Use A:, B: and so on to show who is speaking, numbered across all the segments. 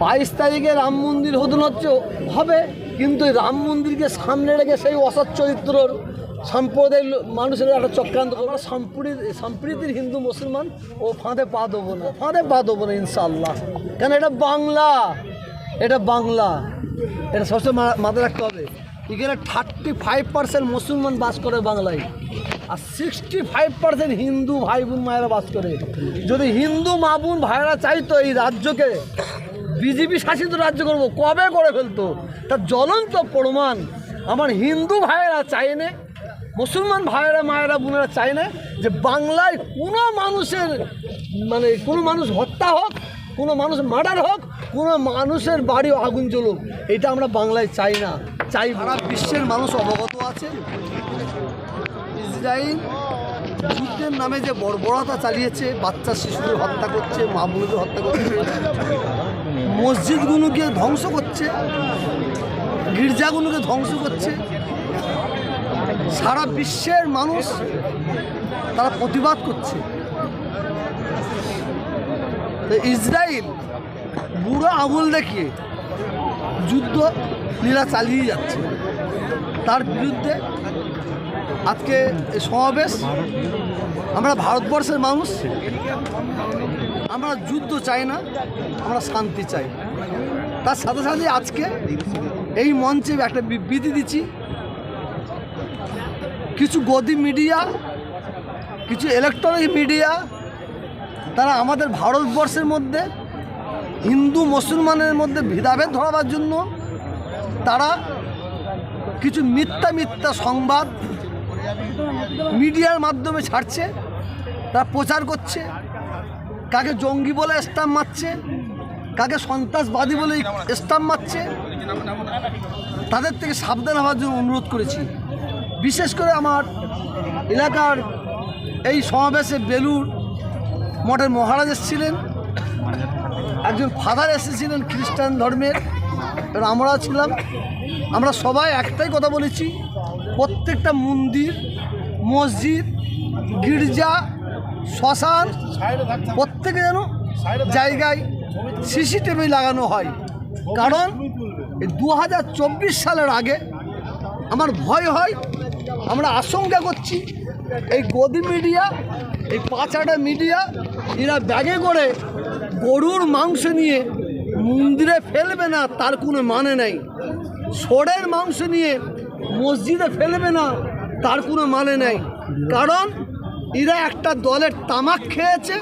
A: বাইশ তারিখে রাম মন্দির হদন হচ্ছে হবে, কিন্তু রাম মন্দিরকে সামনে রেখে সেই অসৎ চরিত্রর সম্প্রদায়ের মানুষের একটা চক্রান্ত আমরা সম্প্রীতি সম্প্রীতির হিন্দু মুসলমান, ও ফাঁদে পা দেবো না, ফাঁদে পা দেবো না ইনশাল্লাহ কেন এটা বাংলা? এটা বাংলা। এটা সবসময় মাথায় রাখতে হবে। এখানে থার্টি ফাইভ পার্সেন্ট মুসলমান বাস করে বাংলায়, আর সিক্সটি ফাইভ পার্সেন্ট হিন্দু ভাই বোন মায়েরা বাস করে। যদি হিন্দু মা বোন ভাইরা চাইতো এই রাজ্যকে বিজেপি শাসিত রাজ্য করব, কবে করে ফেলতো? তার জ্বলন্ত প্রমাণ আমার হিন্দু ভাইয়েরা চায় না, মুসলমান ভাইয়েরা, মায়েরা, বোনেরা চায় না যে বাংলায় কোনো মানুষের মানে কোনো মানুষ হত্যা হোক, কোনো মানুষ মার্ডার হোক, কোনো মানুষের বাড়ি আগুন জ্বলুক, এটা আমরা বাংলায় চাই না চাই বিশ্বের মানুষ অবগত আছে। ইসরায়েল যুদ্ধের নামে যে বর্বরতা চালিয়েছে, বাচ্চা, শিশুদের হত্যা করছে, মা বোনদের হত্যা করছে, মসজিদগুলোকে ধ্বংস করছে, গির্জাগুলোকে ধ্বংস করছে, সারা বিশ্বের মানুষ তারা প্রতিবাদ করছে। ইসরায়েল বুড়ো আঙুল দেখিয়ে যুদ্ধ লীলা চালিয়ে যাচ্ছে। তার বিরুদ্ধে আজকে সমাবেশ। আমরা ভারতবর্ষের মানুষ। আমরা যুদ্ধ চাই না, আমরা শান্তি চাই। তার সাথে সাথে আজকে এই মঞ্চে একটা বিবৃতি দিচ্ছি। কিছু গদি মিডিয়া, কিছু ইলেকট্রনিক মিডিয়া, তারা আমাদের ভারতবর্ষের মধ্যে, হিন্দু, মুসলমানের মধ্যে ভেদাভেদ ধরাবার জন্য তারা কিছু মিথ্যা মিথ্যা সংবাদ মিডিয়ার মাধ্যমে ছাড়ছে, তারা প্রচার করছে, কাকে জঙ্গি বলে স্টাম্প মারছে, কাকে সন্ত্রাসবাদী বলে স্টাম্প মারছে, তাদের থেকে সাবধান হওয়ার জন্য অনুরোধ করেছি। বিশেষ করে আমার এলাকার এই সমাবেশে বেলুর মঠের মহারাজ এসেছিলেন, একজন ফাদার এসেছিলেন খ্রিস্টান ধর্মের আর আমরাও ছিলাম, আমরা সবাই একটাই কথা বলেছি প্রত্যেকটা মন্দির, মসজিদ, গির্জা, শ্মশান, প্রত্যেকে যেন জায়গায় সিসিটিভি লাগানো হয়। কারণ এই দু সালের আগে আমার ভয় হয়, আমরা আশঙ্কা করছি এই গদি মিডিয়া, এই পাঁচাটা মিডিয়া, এরা ব্যাগে করে গরুর মাংস নিয়ে মন্দিরে ফেলবে না, তার কোনো মানে নেই। ষোড়ের মাংস নিয়ে মসজিদে ফেলবে না, তার কোনো মানে নেই। কারণ এরা একটা দলের তামাক খেয়েছে,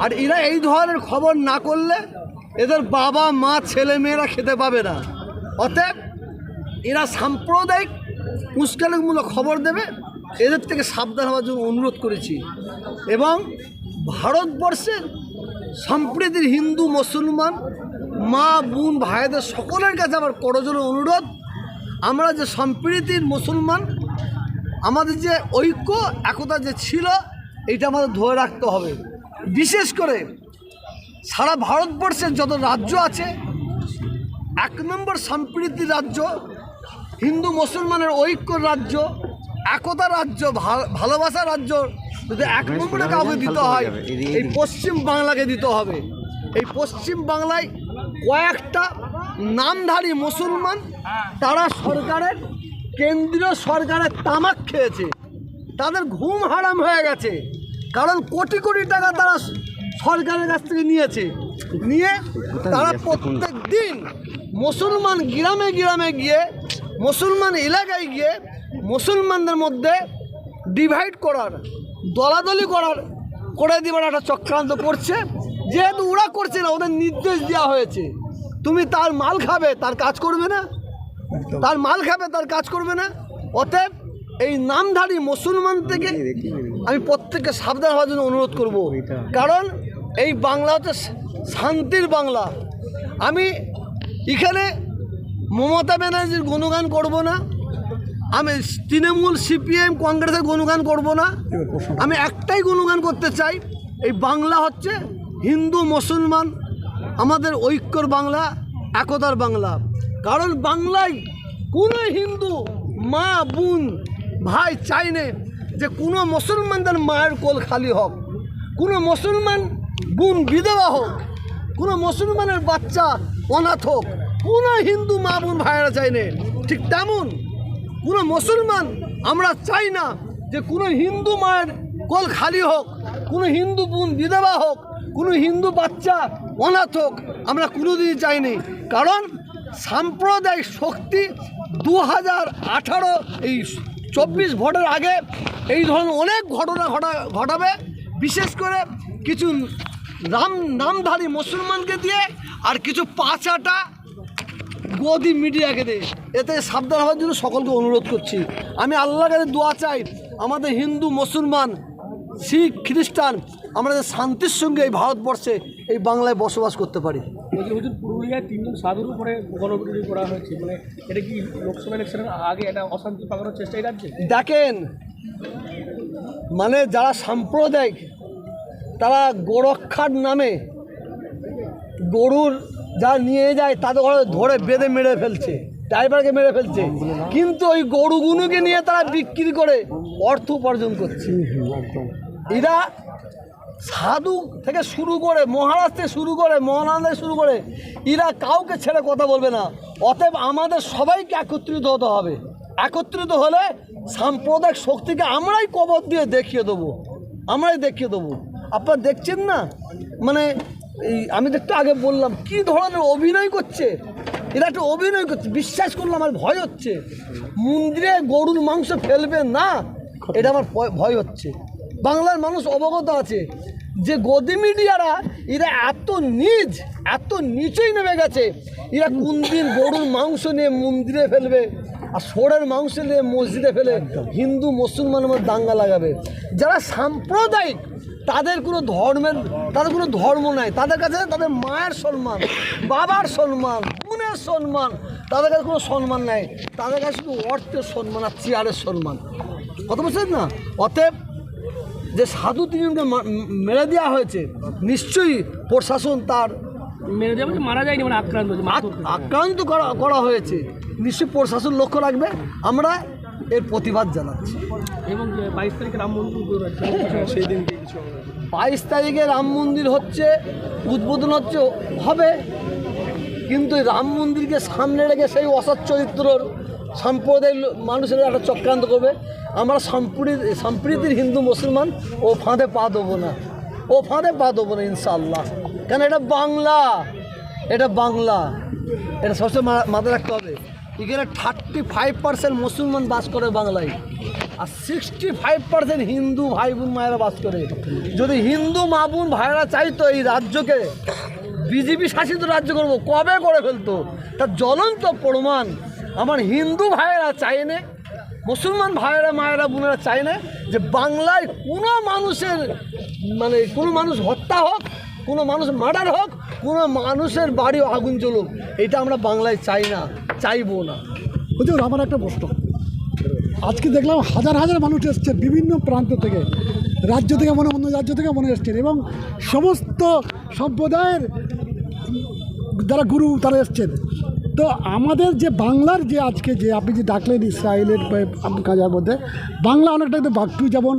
A: আর এরা এই ধরনের খবর না করলে এদের বাবা, মা, ছেলে, মেয়েরা খেতে পাবে না। অতএব এরা সাম্প্রদায়িক, উস্কানিমূলক খবর দেবে। এদের থেকে সাবধান হওয়ার জন্য অনুরোধ করেছি। এবং ভারতবর্ষের সম্প্রীতির হিন্দু, মুসলমান, মা, বোন, ভাইদের সকলের কাছে আমার করজোর অনুরোধ। আমরা যে সম্প্রীতির মুসলমান আমাদের যে ঐক্য একতা যে ছিল এটা আমাদের ধরে রাখতে হবে। বিশেষ করে সারা ভারতবর্ষের যত রাজ্য আছে এক নম্বর সম্প্রীতির রাজ্য হিন্দু মুসলমানের ঐক্য রাজ্য একতা রাজ্য ভালোবাসা রাজ্য যদি এক নম্বরে কাউকে দিতে হয় এই পশ্চিম বাংলাকে দিতে হবে। এই পশ্চিম বাংলায় কয়েকটা নামধারী মুসলমান তারা সরকারের কেন্দ্রীয় সরকারের তামাক খেয়েছে। তাদের ঘুম হারাম হয়ে গেছে। কারণ কোটি কোটি টাকা তারা সরকারের কাছ থেকে নিয়েছে। নিয়ে তারা প্রত্যেক দিন মুসলমান গ্রামে গ্রামে গিয়ে মুসলমান এলাকায় গিয়ে মুসলমানদের মধ্যে ডিভাইড করার দলাদলি করার করে দেবার একটা চক্রান্ত করছে। যেহেতু ওরা করছে না ওদের নির্দেশ দেওয়া হয়েছে। তুমি তার মাল খাবে তার কাজ করবে না? তার মাল খাবে তার কাজ করবে না? অতএব এই নামধারী মুসলমান থেকে আমি প্রত্যেককে সাবধান হওয়ার জন্য অনুরোধ করব। কারণ এই বাংলা হচ্ছে শান্তির বাংলা। আমি এখানে মমতা ব্যানার্জির গুণগান করব না। আমি তৃণমূল সিপিএম কংগ্রেসের গুণগান করব না। আমি একটাই গুণগান করতে চাই এই বাংলা হচ্ছে হিন্দু মুসলমান আমাদের ঐক্যর বাংলা, একতার বাংলা। কারণ বাংলায় কোনো হিন্দু, মা, বোন, ভাই চাইনে যে কোনো মুসলমানদের মায়ের কোল খালি হোক। কোনো মুসলমান বোন, বিধবা হোক, কোনো মুসলমানের বাচ্চা অনাথ হোক, কোনো হিন্দু মা, বোন, ভাইয়েরা চাই না ঠিক তেমন কোনো মুসলমান আমরা চাই না যে কোনো হিন্দু মায়ের কোল খালি হোক, কোনো হিন্দু বোন, বিধবা হোক, কোনো হিন্দু বাচ্চা অনাথ হোক আমরা কোনোদিনই চাইনি কারণ সাম্প্রদায়িক শক্তি দু হাজার আঠারো, এই চব্বিশ ভোটের আগে এই ধরনের অনেক ঘটনা ঘটা, ঘটাবে। বিশেষ করে কিছু রাম নামধারী মুসলমানকে দিয়ে আর কিছু পাঁচাটা গদি মিডিয়াকে দিয়ে। এতে সাবধান হওয়ার জন্য সকলকে অনুরোধ করছি। আমি আল্লাহর কাছে দোয়া চাই, আমাদের হিন্দু, মুসলমান, শিখ, খ্রিস্টান আমরা যাতে শান্তির সঙ্গে এই ভারতবর্ষে এই বাংলায় বসবাস করতে পারি।
B: হুজুর পুরুলিয়ায় তিনজন সাধুর উপরে গণপিটুনি করা হয়েছে মানে এটা কি লোকসভা ইলেকশনের আগে এটা অশান্তি পাকানোর চেষ্টা এই রাজ্যে?
A: দেখেন মানে যারা সাম্প্রদায়িক তারা গোরক্ষার নামে গরুর যা নিয়ে যায় তাদের ধরে বেঁধে মেরে ফেলছে ড্রাইভারকে মেরে ফেলছে। কিন্তু ওই গরুগুলোকে নিয়ে তারা বিক্রি করে অর্থ উপার্জন করছে। এরা সাধু থেকে শুরু করে মহারাজ থেকে শুরু করে মহানন্দ থেকে শুরু করে, এরা কাউকে ছেড়ে কথা বলবে না। অতএব আমাদের সবাইকে একত্রিত হতে হবে। একত্রিত হলে সাম্প্রদায়িক শক্তিকে আমরাই কবর দিয়ে দেখিয়ে দেবো। আমরাই দেখিয়ে দেবো। আপনারা দেখছেন না? মানে এই আমি তো একটু আগে বললাম, কি ধরনের অভিনয় করছে? এরা একটা অভিনয় করছে, বিশ্বাস করলে আমার ভয় হচ্ছে। মন্দিরে গরুর মাংস ফেলবে না, এটা আমার ভয় হচ্ছে। বাংলার মানুষ অবগত আছে যে গদি মিডিয়ারা এরা এত নিজ এত নিচেই নেমে গেছে। এরা কোন দিন গরুর মাংস নিয়ে মন্দিরে ফেলবে আর সোরের মাংস নিয়ে মসজিদে ফেলে হিন্দু মুসলমানের মধ্যে দাঙ্গা লাগাবে। যারা সাম্প্রদায়িক তাদের কোনো ধর্মের তাদের কোনো ধর্ম নাই। তাদের কাছে তাদের মায়ের সম্মান বাবার সম্মান বোনের সম্মান তাদের কাছে কোনো সম্মান নাই। তাদের কাছে শুধু অর্থের সম্মান আর চেয়ারের সম্মান। কত বলছেন না? অতএব যে সাধু তিনজনকে মেরে দেওয়া হয়েছে নিশ্চয়ই প্রশাসন তার
B: মেরে দেওয়া মারা যায়নি মানে আক্রান্ত।
A: আক্রান্ত করা করা হয়েছে। নিশ্চয়ই প্রশাসন লক্ষ্য রাখবে। আমরা এর প্রতিবাদ জানাচ্ছি।
B: এবং বাইশ তারিখে রাম মন্দির হচ্ছে সেই দিনকে
A: বাইশ তারিখে রাম মন্দির হচ্ছে উদ্বোধন হচ্ছে হবে। কিন্তু রাম মন্দিরকে সামনে রেখে সেই অসৎ চরিত্রর সাম্প্রদায়িক লো- মানুষের একটা চক্রান্ত করবে। আমরা সম্প্রীতি সম্প্রীতির হিন্দু, মুসলমান, ও ফাঁদে পা দেবো না। ও ফাঁদে পা দেবো না ইনশাল্লাহ কেন এটা বাংলা? এটা বাংলা। এটা সবসময় মাথায় রাখতে হবে। এখানে থার্টি ফাইভ পার্সেন্ট মুসলমান বাস করে বাংলায়, আর সিক্সটি ফাইভ পার্সেন্ট হিন্দু ভাই বোন মায়েরা বাস করে। যদি হিন্দু মা বোন ভাইরা চাইতো এই রাজ্যকে, বিজেপি শাসিত রাজ্য করব, কবে করে ফেলতো? তার জ্বলন্ত প্রমাণ আমার হিন্দু ভাইয়েরা চায় না, মুসলমান ভাইয়েরা, মায়েরা, বোনেরা চায় না যে বাংলায় কোনো মানুষের মানে কোনো মানুষ হত্যা হোক, কোনো মানুষ মার্ডার হোক, কোনো মানুষের বাড়ি আগুন জ্বলুক, এটা আমরা বাংলায় চাই না, চাইব না।
C: হুজুর, আমার একটা প্রশ্ন। আজকে দেখলাম হাজার হাজার মানুষ এসছে বিভিন্ন প্রান্ত থেকে, রাজ্য থেকে মনে অন্য রাজ্য থেকে মনে এসছেন এবং সমস্ত সম্প্রদায়ের যারা গুরু তারা এসছেন। তো আমাদের যে বাংলার যে আজকে যে আপনি যে ডাকলেন ইসরায়েলের কাজার মধ্যে বাংলা অনেকটা কিন্তু বাকটু যেমন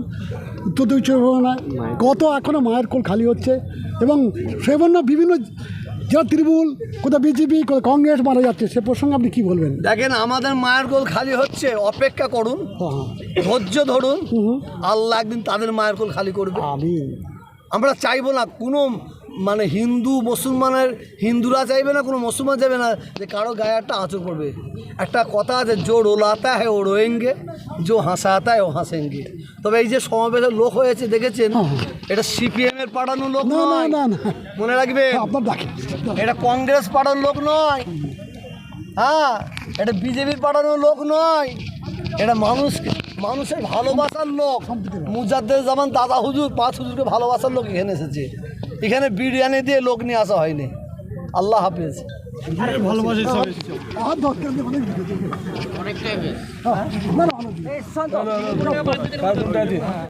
C: উত্তর চব্বিশ পরগনা কত এখনও মায়ের কোল খালি হচ্ছে এবং সেজন্য বিভিন্ন যারা তৃণমূল কোথাও বিজেপি কোথাও কংগ্রেস মারা যাচ্ছে সে প্রসঙ্গে আপনি কী বলবেন?
A: দেখেন আমাদের মায়ের কোল খালি হচ্ছে অপেক্ষা করুন
C: হ্যাঁ হ্যাঁ।
A: ধৈর্য ধরুন আল্লাহ একদিন তাদের মায়ের কোল খালি করবে।
C: আমি
A: আমরা চাইব না কোনো মানে হিন্দু মুসলমানের হিন্দুরা চাইবে না কোনো মুসলমান চাইবে না যে কারও গায়ে একটা আঁচড় পড়বে। একটা কথা আছে জো রোলাতা হ্যাঁ ও রোয়েঙ্গে জো হাসাতা হ্যাঁ ও হাসেঙ্গে। তবে এই যে সমাবেশের লোক হয়েছে দেখেছেন? এটা সিপিএম এর পাঠানো লোক নয়। মনে রাখবে
C: আপনার
A: এটা কংগ্রেস পাঠানোর লোক নয়। হ্যাঁ এটা বিজেপির পাঠানোর লোক নয়। এটা মানুষ মানুষের ভালোবাসার লোক। মুজাদ্দের জামান দাদা হুজুর পাঁচ হুজুরকে ভালোবাসার লোক এখানে এসেছে। এখানে বিরিয়ানি দিয়ে লোক নিয়ে আসা হয়নি আল্লাহ হাফিজ
C: আর